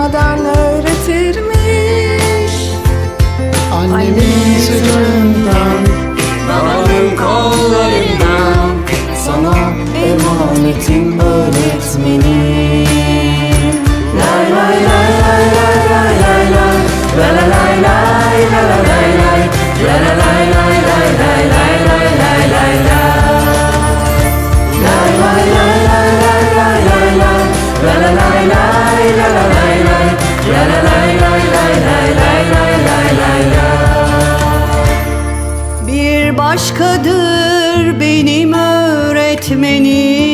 durmadan öğretirmiş. Annemin sırrından, babanın kollarından Sana emanetim öğretmenim. Lay lay lay lay lay lay lay lay. La la lay lay la la lay lay. La la lay lay lay lay lay. başkadır benim öğretmenim.